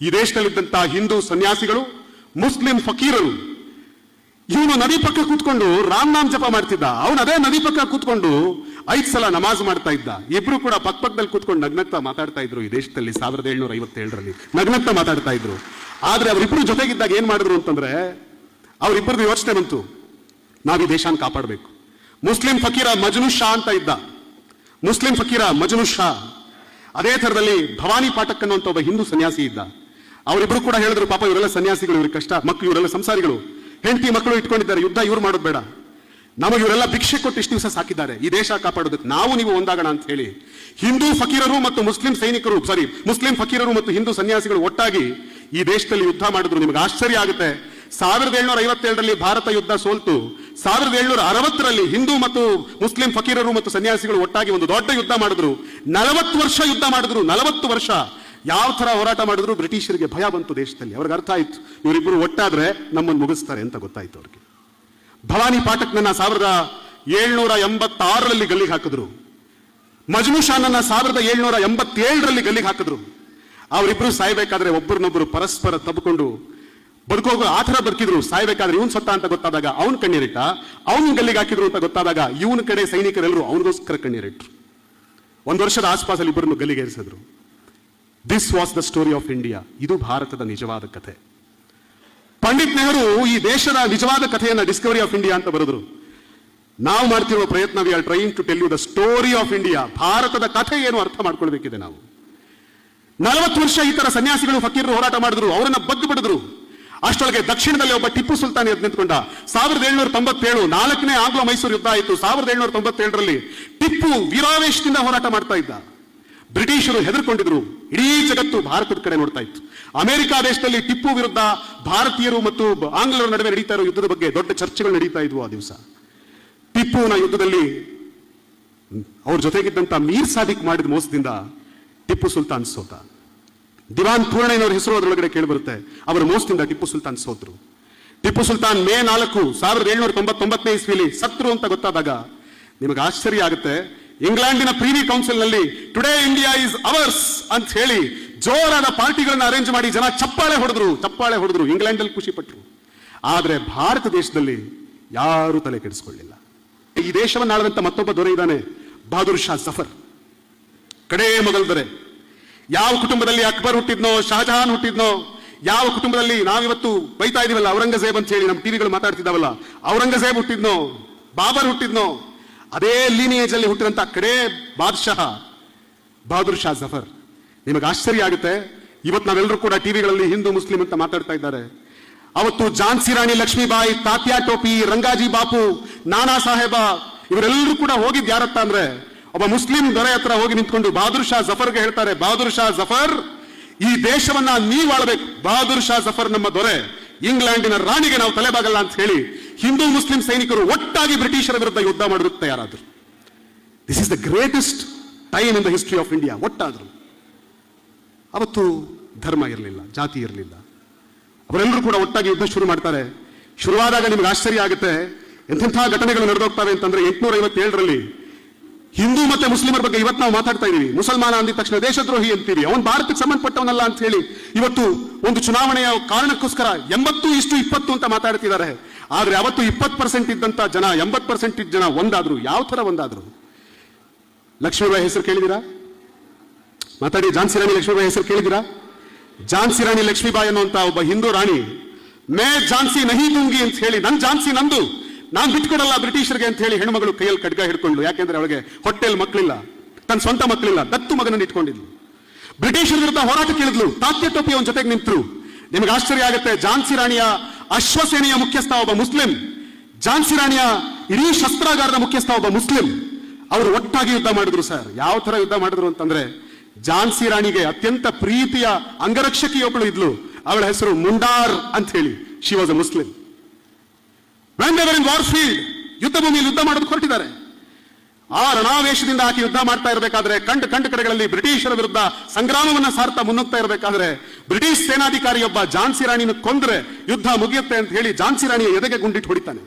ಈ ದೇಶದಲ್ಲಿದ್ದಂತಹ ಹಿಂದೂ ಸನ್ಯಾಸಿಗಳು, ಮುಸ್ಲಿಂ ಫಕೀರರು, ಇವನು ನದಿ ಪಕ್ಕ ಕೂತ್ಕೊಂಡು ರಾಮ್ ನಾಮ್ ಜಪ ಮಾಡ್ತಿದ್ದ. ಅವನು ಅದೇ ನದಿ ಪಕ್ಕ ಕೂತ್ಕೊಂಡು ಐದ್ ಸಲ ನಮಾಜ್ ಮಾಡ್ತಾ ಇದ್ದ. ಇಬ್ರು ಕೂಡ ಪಕ್ಕ ಪಕ್ಕದಲ್ಲಿ ಕೂತ್ಕೊಂಡು ನಗ್ನಗ್ತಾ ಮಾತಾಡ್ತಾ ಇದ್ರು ಈ ದೇಶದಲ್ಲಿ ಸಾವಿರದ ಏಳ್ನೂರ ಐವತ್ತೇಳರಲ್ಲಿ. ನಗ್ನಗ್ತಾ ಮಾತಾಡ್ತಾ ಇದ್ರು. ಆದ್ರೆ ಅವರಿಬ್ರು ಜೊತೆಗಿದ್ದಾಗ ಏನ್ ಮಾಡಿದ್ರು ಅಂತಂದ್ರೆ ಅವರಿಬ್ಬರದು ಯೋಚನೆ ಬಂತು. ನಾವು ಈ ದೇಶನ ಕಾಪಾಡಬೇಕು. ಮುಸ್ಲಿಂ ಫಕೀರ ಮಜನು ಶಾ ಅಂತ ಇದ್ದ. ಮುಸ್ಲಿಂ ಫಕೀರ ಮಜನು ಶಾ. ಅದೇ ಥರದಲ್ಲಿ ಭವಾನಿ ಪಾಠಕ್ ಅನ್ನುವಂಥ ಒಬ್ಬ ಹಿಂದೂ ಸನ್ಯಾಸಿ ಇದ್ದ. ಅವರಿಬ್ರು ಕೂಡ ಹೇಳಿದ್ರು, ಪಾಪ ಇವರೆಲ್ಲ ಸನ್ಯಾಸಿಗಳು, ಇವ್ರಿಗೆ ಕಷ್ಟ. ಮಕ್ಕಳು ಇವರೆಲ್ಲ ಸಂಸಾರಿಗಳು. ಹೆಂಡತಿ ಮಕ್ಕಳು ಇಟ್ಕೊಂಡಿದ್ದಾರೆ, ಯುದ್ಧ ಇವ್ರು ಮಾಡೋದು ಬೇಡ. ನಮಗೆ ಇವರೆಲ್ಲ ಭಿಕ್ಷೆ ಕೊಟ್ಟು ಇಷ್ಟು ದಿವಸ ಸಾಕಿದ್ದಾರೆ. ಈ ದೇಶ ಕಾಪಾಡೋದಕ್ಕೆ ನಾವು ನೀವು ಒಂದಾಗೋಣ ಅಂತ ಹೇಳಿ ಹಿಂದೂ ಫಕೀರರು ಮತ್ತು ಮುಸ್ಲಿಂ ಸೈನಿಕರು ಸಾರಿ ಮುಸ್ಲಿಂ ಫಕೀರರು ಮತ್ತು ಹಿಂದೂ ಸನ್ಯಾಸಿಗಳು ಒಟ್ಟಾಗಿ ಈ ದೇಶದಲ್ಲಿ ಯುದ್ಧ ಮಾಡಿದ್ರು. ನಿಮಗೆ ಆಶ್ಚರ್ಯ ಆಗುತ್ತೆ. ಸಾವಿರದ ಏಳ್ನೂರ ಐವತ್ತೇಳರಲ್ಲಿ ಭಾರತ ಯುದ್ಧ ಸೋಲ್ತು. ಸಾವಿರದ ಏಳ್ನೂರ ಅರವತ್ತರಲ್ಲಿ ಹಿಂದೂ ಮತ್ತು ಮುಸ್ಲಿಂ ಫಕೀರರು ಮತ್ತು ಸನ್ಯಾಸಿಗಳು ಒಟ್ಟಾಗಿ ಒಂದು ದೊಡ್ಡ ಯುದ್ಧ ಮಾಡಿದ್ರು. ನಲವತ್ತು ವರ್ಷ ಯುದ್ಧ ಮಾಡಿದ್ರು. ನಲವತ್ತು ವರ್ಷ. ಯಾವ ಥರ ಹೋರಾಟ ಮಾಡಿದ್ರು ಬ್ರಿಟಿಷರಿಗೆ ಭಯ ಬಂತು ದೇಶದಲ್ಲಿ. ಅವ್ರಿಗೆ ಅರ್ಥ ಆಯ್ತು. ಇವರಿಬ್ಬರು ಒಟ್ಟಾದ್ರೆ ನಮ್ಮನ್ನು ಮುಗಿಸ್ತಾರೆ ಅಂತ ಗೊತ್ತಾಯ್ತು ಅವ್ರಿಗೆ. ಭವಾನಿ ಪಾಠಕ್ನನ್ನ ಸಾವಿರದ ಏಳ್ನೂರ ಎಂಬತ್ತಾರರಲ್ಲಿ ಗಲ್ಲಿಗೆ ಹಾಕಿದ್ರು. ಮಜ್ನು ಶಾನನ್ನ ಸಾವಿರದ ಏಳ್ನೂರ ಎಂಬತ್ತೇಳರಲ್ಲಿ ಗಲ್ಲಿಗೆ ಹಾಕಿದ್ರು. ಅವರಿಬ್ರು ಸಾಯ್ಬೇಕಾದ್ರೆ ಒಬ್ಬರನ್ನೊಬ್ಬರು ಪರಸ್ಪರ ತಬ್ಕೊಂಡು ಬದುಕೋಗ ಆ ಥರ ಬದುಕಿದ್ರು. ಸಾಯ್ಬೇಕಾದ್ರೆ ಇವನು ಸತ್ತ ಅಂತ ಗೊತ್ತಾದಾಗ ಅವನು ಕಣ್ಣೀರಿಟ್ಟ, ಅವನು ಗಲ್ಲಿಗೆ ಹಾಕಿದ್ರು ಅಂತ ಗೊತ್ತಾದಾಗ ಇವನ ಕಡೆ ಸೈನಿಕರೆಲ್ಲರೂ ಅವನಿಗೋಸ್ಕರ ಕಣ್ಣೀರಿಟ್ರು. ಒಂದು ವರ್ಷದ ಆಸ್ಪಾಸಲ್ಲಿ ಇಬ್ಬರನ್ನು ಗಲ್ಲಿಗೆ ಏರಿಸಿದ್ರು this was the story of India ಇದು ಭಾರತದ ನಿಜವಾದ ಕಥೆ. ಪಂಡಿತ್ ನೆಹರು ಈ ದೇಶದ ನಿಜವಾದ ಕಥೆಯನ್ನು ಡಿಸ್ಕವರಿ ಆಫ್ ಇಂಡಿಯಾ ಅಂತ ಬರೆದ್ರು. ನಾವು ಮಾಡ್ತಿರುವ ಪ್ರಯತ್ನ we are trying to tell you the story of India ಭಾರತದ ಕಥೆ ಏನು ಅರ್ಥ ಮಾಡ್ಕೊಳ್ಬೇಕಿದೆ ನಾವು. ನಲವತ್ತು ವರ್ಷ ಈ ತರ ಸನ್ಯಾಸಿಗಳು, ಫಕೀರರು ಹೋರಾಟ ಮಾಡಿದ್ರು, ಅವರನ್ನ ಬಗ್ಗು ಬಿಡಿದ್ರು. ಅಷ್ಟೊಳಗೆ ದಕ್ಷಿಣದಲ್ಲಿ ಒಬ್ಬ ಟಿಪ್ಪು ಸುಲ್ತಾನ್ ಎದ್ದು ನಿಂತ್ಕೊಂಡ ಸಾವಿರದ ಏಳ್ನೂರ ತೊಂಬತ್ತೇಳು, ನಾಲ್ಕನೇ ಆಂಗ್ಲೋ ಮೈಸೂರು ಯುದ್ಧ ಆಯಿತು. ಸಾವಿರದ ಏಳ್ನೂರ ತೊಂಬತ್ತೇಳರಲ್ಲಿ ಟಿಪ್ಪು ವಿರಾವೇಶದಿಂದ ಹೋರಾಟ ಮಾಡ್ತಾ ಇದ್ದ. ಬ್ರಿಟಿಷರು ಹೆದರ್ಕೊಂಡಿದ್ರು. ಇಡೀ ಜಗತ್ತು ಭಾರತದ ಕಡೆ ನೋಡ್ತಾ ಇತ್ತು. ಅಮೆರಿಕ ದೇಶದಲ್ಲಿ ಟಿಪ್ಪು ವಿರುದ್ಧ ಭಾರತೀಯರು ಮತ್ತು ಆಂಗ್ಲರ ನಡುವೆ ನಡೀತಾ ಇರೋ ಯುದ್ಧದ ಬಗ್ಗೆ ದೊಡ್ಡ ಚರ್ಚೆಗಳು ನಡೀತಾ ಇದ್ವು ಆ ದಿವಸ. ಟಿಪ್ಪುವಿನ ಯುದ್ಧದಲ್ಲಿ ಅವ್ರ ಜೊತೆಗಿದ್ದಂತ ಮೀರ್ ಸಾದಿಕ್ ಮಾಡಿದ ಮೋಸದಿಂದ ಟಿಪ್ಪು ಸುಲ್ತಾನ್ ಸೋತ. ದಿವಾನ್ ಪೂರ್ಣಯ್ಯನವರ ಹೆಸರು ಅದರೊಳಗಡೆ ಕೇಳಿಬರುತ್ತೆ. ಅವರ ಮೋಸದಿಂದ ಟಿಪ್ಪು ಸುಲ್ತಾನ್ ಸೋತರು. ಟಿಪ್ಪು ಸುಲ್ತಾನ್ ಮೇ ನಾಲ್ಕು ಸಾವಿರದ ಏಳ್ನೂರ ತೊಂಬತ್ತೊಂಬತ್ತನೇ ಇಸ್ವಿಲಿ ಸತ್ರು ಅಂತ ಗೊತ್ತಾದಾಗ ನಿಮಗೆ ಆಶ್ಚರ್ಯ ಆಗುತ್ತೆ. ಇಂಗ್ಲೆಂಡಿನ ಪ್ರೀವಿ ಕೌನ್ಸಿಲ್ನಲ್ಲಿ ಟುಡೇ ಇಂಡಿಯಾ ಇಸ್ ಅವರ್ಸ್ ಅಂತ ಹೇಳಿ ಜೋರಾದ ಪಾರ್ಟಿಗಳನ್ನ ಅರೇಂಜ್ ಮಾಡಿ ಜನ ಚಪ್ಪಾಳೆ ಹೊಡೆದ್ರು ಚಪ್ಪಾಳೆ ಹೊಡೆದ್ರು, ಇಂಗ್ಲೆಂಡಲ್ಲಿ ಖುಷಿ ಪಟ್ರು. ಆದ್ರೆ ಭಾರತ ದೇಶದಲ್ಲಿ ಯಾರೂ ತಲೆ ಕೆಡಿಸ್ಕೊಳ್ಳಿಲ್ಲ. ಈ ದೇಶವನ್ನು ಆಳದಂತ ಮತ್ತೊಬ್ಬ ದೊರೆ ಇದ್ದಾನೆ ಬಹದೂರ್ ಶಾ ಜಫರ್. ಕಡೇ ಮೊದಲ ದೊರೆ. ಯಾವ ಕುಟುಂಬದಲ್ಲಿ ಅಕ್ಬರ್ ಹುಟ್ಟಿದ್ನೋ ಶಹಜಹಾನ್ ಹುಟ್ಟಿದ್ನೋ, ಯಾವ ಕುಟುಂಬದಲ್ಲಿ ನಾವಿವತ್ತು ಬೈತಾ ಇದೀವಲ್ಲ, ಔರಂಗಜೇಬ್ ಅಂತ ಹೇಳಿ ನಮ್ಮ ಟಿವಿಗಳು ಮಾತಾಡ್ತಿದ್ದಾವಲ್ಲ, ಔರಂಗಜೇಬ್ ಹುಟ್ಟಿದ್ನೋ, ಬಾಬರ್ ಹುಟ್ಟಿದ್ನೋ ಅದೇ ಲೀನಿಯೇಜ್ ಅಲ್ಲಿ ಹುಟ್ಟಿದಂತ ಕಡೇ ಬಾದ್ಶಾಹ ಬಹದ್ದೂರ್ ಶಾ ಜಫರ್. ನಿಮಗೆ ಆಶ್ಚರ್ಯ ಆಗುತ್ತೆ ಇವತ್ತು ನಾವೆಲ್ಲರೂ ಕೂಡ ಟಿವಿಗಳಲ್ಲಿ ಹಿಂದೂ, ಮುಸ್ಲಿಂ ಅಂತ ಮಾತಾಡ್ತಾ ಇದ್ದಾರೆ. ಅವತ್ತು ಝಾನ್ಸಿ ರಾಣಿ ಲಕ್ಷ್ಮೀಬಾಯಿ, ತಾತ್ಯಾ ಟೋಪಿ, ರಂಗಾಜಿ ಬಾಪು, ನಾನಾ ಸಾಹೇಬ, ಇವರೆಲ್ಲರೂ ಕೂಡ ಹೋಗಿದ್ದು ಯಾರತ್ತ ಅಂದ್ರೆ ಒಬ್ಬ ಮುಸ್ಲಿಂ ದೊರೆ ಹತ್ರ ಹೋಗಿ ನಿಂತ್ಕೊಂಡು ಬಹದ್ದೂರ್ ಶಾ ಜಫರ್ಗೆ ಹೇಳ್ತಾರೆ ಬಹದ್ದೂರ್ ಶಾ ಜಫರ್, ಈ ದೇಶವನ್ನ ನೀವು ಆಳ್ಬೇಕು. ಬಹದ್ದೂರ್ ಶಾ ಜಫರ್ ನಮ್ಮ ದೊರೆ, ಇಂಗ್ಲೆಂಡಿನ ರಾಣಿಗೆ ನಾವು ತಲೆಬಾಗಲ್ಲ ಅಂತ ಹೇಳಿ ಹಿಂದೂ ಮುಸ್ಲಿಂ ಸೈನಿಕರು ಒಟ್ಟಾಗಿ ಬ್ರಿಟಿಷರ ವಿರುದ್ಧ ಯುದ್ಧ ಮಾಡೋದಕ್ಕೆ ತಯಾರಾದರು. This is the greatest time in the history of India ಒಟ್ಟಾದರು. ಅವತ್ತು ಧರ್ಮ ಇರಲಿಲ್ಲ, ಜಾತಿ ಇರಲಿಲ್ಲ. ಅವರೆಲ್ಲರೂ ಕೂಡ ಒಟ್ಟಾಗಿ ಯುದ್ಧ ಶುರು ಮಾಡ್ತಾರೆ. ಶುರುವಾದಾಗ ನಿಮ್ಗೆ ಆಶ್ಚರ್ಯ ಆಗುತ್ತೆ ಎಂತೆಂಥ ಘಟನೆಗಳು ನಡೆದೋಗ್ತವೆ ಅಂತಂದ್ರೆ ಎಂಟುನೂರ ಐವತ್ತೇಳರಲ್ಲಿ ಹಿಂದೂ ಮತ್ತೆ ಮುಸ್ಲಿಮರ ಬಗ್ಗೆ ಇವತ್ತು ನಾವು ಮಾತಾಡ್ತಾ ಇದೀವಿ. ಮುಸಲ್ಮಾನ ಅಂದ ತಕ್ಷಣ ದೇಶದ್ರೋಹಿ ಅಂತೀವಿ. ಅವನು ಭಾರತಕ್ಕೆ ಸಂಬಂಧಪಟ್ಟವನಲ್ಲ ಅಂತ ಹೇಳಿ ಇವತ್ತು ಒಂದು ಚುನಾವಣೆಯ ಕಾರಣಕ್ಕೋಸ್ಕರ ಎಂಬತ್ತು ಇಷ್ಟು ಇಪ್ಪತ್ತು ಅಂತ ಮಾತಾಡ್ತಿದ್ದಾರೆ. ಆದ್ರೆ ಅವತ್ತು ಇಪ್ಪತ್ತು ಪರ್ಸೆಂಟ್ ಇದ್ದಂತ ಜನ, ಎಂಬತ್ತು ಪರ್ಸೆಂಟ್ ಜನ ಒಂದಾದ್ರು. ಯಾವ ತರ ಒಂದಾದ್ರು? ಲಕ್ಷ್ಮೀಬಾಯಿ ಹೆಸರು ಕೇಳಿದಿರಾ ಮಾತಾಡಿ, ಝಾನ್ಸಿ ರಾಣಿ ಲಕ್ಷ್ಮೀಬಾಯಿ ಹೆಸರು ಕೇಳಿದಿರಾ ಝಾನ್ಸಿ ರಾಣಿ ಲಕ್ಷ್ಮೀಬಾಯಿ ಅನ್ನುವಂತ ಒಬ್ಬ ಹಿಂದೂ ರಾಣಿ, ಮೇ ಝಾನ್ಸಿ ನಹಿ ದೂಂಗಿ ಅಂತ ಹೇಳಿ, ನನ್ ಝಾನ್ಸಿ ನಂದು. ನಾನ್ ಬಿಟ್ಕೊಡಲ್ಲ ಬ್ರಿಟಿಷರಿಗೆ ಅಂತ ಹೇಳಿ ಹೆಣ್ಮಗಳು ಕೈಯಲ್ಲಿ ಖಡ್ಗ ಹಿಡ್ಕೊಂಡ್ಲು ಯಾಕೆಂದ್ರೆ ಅವಳಿಗೆ ಹೊಟ್ಟೆಯಲ್ಲಿ ಮಕ್ಕಳಿಲ್ಲ ತನ್ನ ಸ್ವಂತ ಮಕ್ಕಳಿಲ್ಲ ದತ್ತು ಮಗನನ್ನು ಇಟ್ಕೊಂಡಿದ್ಲು. ಬ್ರಿಟಿಷರ ವಿರುದ್ಧ ಹೋರಾಟ ಕೇಳಿದ್ಲು, ತಾತ್ಯ ಟೋಪಿ ಅವನ ಜೊತೆಗೆ ನಿಂತರು. ನಿಮಗೆ ಆಶ್ಚರ್ಯ ಆಗುತ್ತೆ, ಝಾನ್ಸಿ ರಾಣಿಯ ಅಶ್ವಸೇನೆಯ ಮುಖ್ಯಸ್ಥ ಒಬ್ಬ ಮುಸ್ಲಿಂ. ಝಾನ್ಸಿ ರಾಣಿಯ ಇಡೀ ಶಸ್ತ್ರಾಗಾರದ ಮುಖ್ಯಸ್ಥ ಒಬ್ಬ ಮುಸ್ಲಿಂ. ಅವರು ಒಟ್ಟಾಗಿ ಯುದ್ಧ ಮಾಡಿದ್ರು ಸರ್. ಯಾವ ತರ ಯುದ್ಧ ಮಾಡಿದ್ರು ಅಂತಂದ್ರೆ, ಝಾನ್ಸಿ ರಾಣಿಗೆ ಅತ್ಯಂತ ಪ್ರೀತಿಯ ಅಂಗರಕ್ಷಕಿಯೊಬ್ಬಳು ಇದ್ಲು. ಅವಳ ಹೆಸರು ಮುಂಡಾರ್ ಅಂತ ಹೇಳಿ. She was a Muslim when they were in war field ಯುದ್ಧ ಭೂಮಿಯಲ್ಲಿ ಯುದ್ಧ ಮಾಡೋದು ಹೊರಟಿದ್ದಾರೆ. ಆ ರಣಾವೇಶದಿಂದ ಆಕೆ ಯುದ್ಧ ಮಾಡ್ತಾ ಇರಬೇಕಾದ್ರೆ ಕಂಡ ಕಂಡು ಕಡೆಗಳಲ್ಲಿ ಬ್ರಿಟಿಷರ ವಿರುದ್ಧ ಸಂಗ್ರಾಮವನ್ನ ಸಾರ್ತಾ ಮುನ್ನುಗ್ತಾ ಇರಬೇಕಾದ್ರೆ ಬ್ರಿಟಿಷ್ ಸೇನಾಧಿಕಾರಿಯೊಬ್ಬ ಝಾನ್ಸಿ ರಾಣಿನ ಕೊಂದ್ರೆ ಯುದ್ಧ ಮುಗಿಯುತ್ತೆ ಅಂತ ಹೇಳಿ ಝಾನ್ಸಿ ರಾಣಿಯ ಎದೆಗೆ ಗುಂಡಿಟ್ಟು ಹೊಡಿತಾನೆ.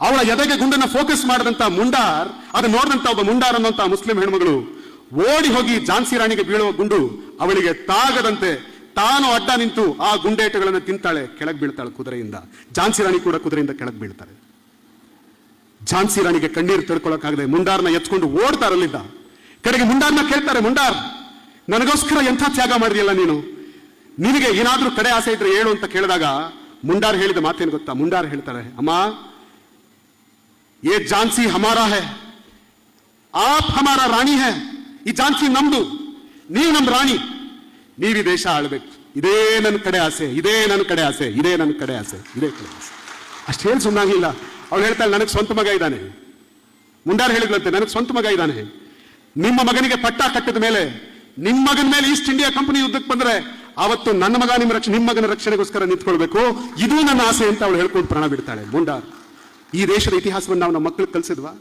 ಅವಳ ಎದೆಗೆ ಗುಂಡನ್ನ ಫೋಕಸ್ ಮಾಡಿದಂತ ಮುಂಡಾರ್, ಅದನ್ನ ನೋಡಿದಂತ ಒಬ್ಬ ಮುಂಡಾರ್ ಅನ್ನುವಂತ ಮುಸ್ಲಿಂ ಹೆಣ್ಮಗಳು ಓಡಿ ಹೋಗಿ ಝಾನ್ಸಿ ರಾಣಿಗೆ ಬೀಳುವ ಗುಂಡು ಅವಳಿಗೆ ತಾಗದಂತೆ ತಾನು ಅಡ್ಡ ನಿಂತು ಆ ಗುಂಡೇಟುಗಳನ್ನು ತಿಂತಾಳೆ, ಕೆಳಗೆ ಬೀಳ್ತಾಳೆ ಕುದುರೆಯಿಂದ. ಝಾನ್ಸಿ ರಾಣಿ ಕೂಡ ಕುದುರೆಯಿಂದ ಕೆಳಗೆ ಬೀಳ್ತಾರೆ. ಝಾನ್ಸಿ ರಾಣಿಗೆ ಕಣ್ಣೀರು ತಡ್ಕೊಳಕ್ಕಾಗದೆ ಮುಂಡಾರ್ನ ಎತ್ಕೊಂಡು ಓಡ್ತಾರಲ್ಲಿದ್ದ ಕಡೆಗೆ ಮುಂಡಾರ್ನ ಕೇಳ್ತಾರೆ, ಮುಂಡಾರ್, ನನಗೋಸ್ಕರ ಎಂಥ ತ್ಯಾಗ ಮಾಡಿದೆಯಲ್ಲ ನೀನು? ನಿನಗೆ ಏನಾದರೂ ಕಡೆ ಆಸೆ ಇದ್ರೆ ಹೇಳು ಅಂತ ಕೇಳಿದಾಗ ಮುಂಡಾರ್ ಹೇಳಿದ ಮಾತೇನು ಗೊತ್ತಾ? ಮುಂಡಾರ್ ಹೇಳ್ತಾರೆ ಅಮ್ಮ, ಏ ಝಾನ್ಸಿ ಹಮಾರ ಹೇ. ಆಪ್ ಹಮಾರ ರಾಣಿ ಹೇ. ಈ ಝಾನ್ಸಿ ನಮ್ದು. ನೀ ನಮ್ಮ ರಾಣಿ. ನೀವು ದೇಶ ಆಳ್ಬೇಕು. ಇದೇ ನನ್ನ ಕಡೆ ಆಸೆ, ಇದೇ ನನ್ನ ಕಡೆ ಆಸೆ, ಇದೇ ನನ್ನ ಕಡೆ ಆಸೆ, ಇದೇ ಕಡೆ ಆಸೆ. ಅಷ್ಟು ಹೇಳಿ ಸುಮ್ಮನಾಗಿಲ್ಲ ಅವಳು ಹೇಳ್ತಾಳೆ, ನನಗೆ ಸ್ವಂತ ಮಗ ಇದ್ದಾನೆ. ಮುಂಡಾರ್ ಹೇಳಿದ್ಲಂತೆ, ನನಗೆ ಸ್ವಂತ ಮಗ ಇದ್ದಾನೆ. ನಿಮ್ಮ ಮಗನಿಗೆ ಪಟ್ಟ ಕಟ್ಟಿದ ಮೇಲೆ ನಿಮ್ಮ ಮಗನ ಮೇಲೆ ಈಸ್ಟ್ ಇಂಡಿಯಾ ಕಂಪನಿ ಯುದ್ಧಕ್ಕೆ ಬಂದ್ರೆ, ಅವತ್ತು ನನ್ನ ಮಗ ನಿಮ್ಮ ರಕ್ಷಣೆ ನಿಮ್ಮ ಮಗನ ರಕ್ಷಣೆಗೋಸ್ಕರ ನಿಂತ್ಕೊಳ್ಬೇಕು. ಇದು ನನ್ನ ಆಸೆ ಅಂತ ಅವಳು ಹೇಳ್ಕೊಂಡು ಪ್ರಾಣ ಬಿಡ್ತಾಳೆ. ಮುಂಡಾರ್, ಈ ದೇಶದ ಇತಿಹಾಸವನ್ನು ನಾವು ನಮ್ಮ ಮಕ್ಕಳಿಗೆ ಕಲಿಸಿದ್ವಾ?